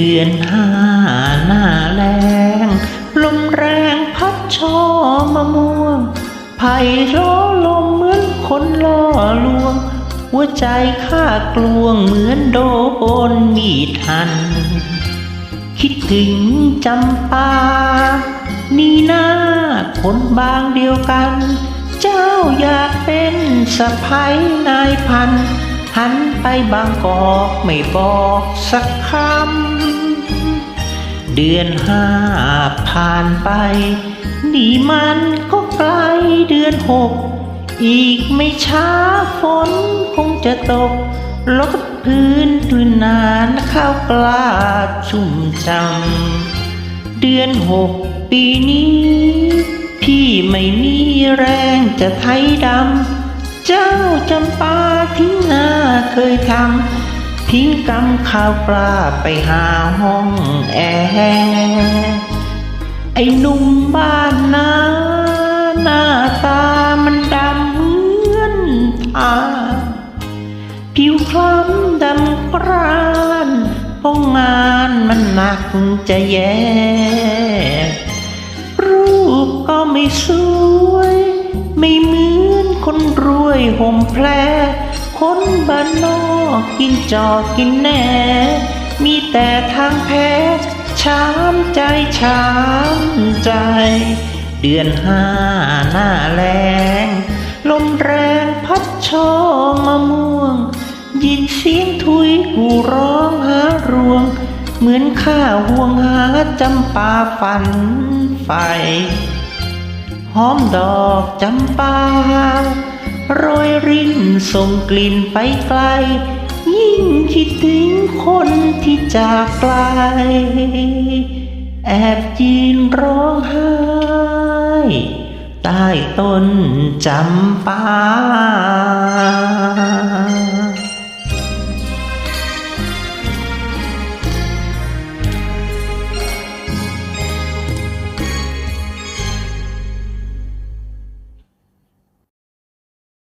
เดือนห้าหน้าแรงลมแรงพัดช่อมะม่วงไผ่ล้อลมเหมือนคนล่อลวง หัวใจข้ากลวงเหมือนโดนมีดหัน คิดถึงจำปา นี่นาคนบางเดียวกัน เจ้าอยากเป็นสะพ้ยนายพัน หันไปบางกอกไม่บอกสักคำ เดือนห้าผ่านไปนี่มันก็ใกล้เดือนหก อีกไม่ช้าฝนคงจะตกลดพื้นพื้นานข้าวกล้าชุ่มจำเดือนหกปีนี้ พี่ไม่มีแรงจะไถดำ เจ้าจำปาทิ้งนา เคยทำทิ้งกำข้าวปลาไปหาห้องแอร์ไอ้หนุ่มบ้านนาหน้าตามันดำเหมือนทาผิวคล้ำดำกรานเพราะงานมันหนักจะแย่ รูปก็ไม่สวย ไม่เหมือนคนรวยห่มแพร คนบ้านนอกกินจอกกินแหนมีแต่ทางแพ้ช้ำใจช้ำใจ เดือนห้าหน้าแรงลมแรงพัดช่อมะม่วง ยินเสียงทุยกูร้องหารวง เหมือนข้าห่วงหาจำปาฝันไฟหอมดอกจำปา โรยรินส่งกลิ่นไปไกล ยิ่งคิดถึงคนที่จากไกล แอบยืนร้องไห้ ใต้ต้นจำปา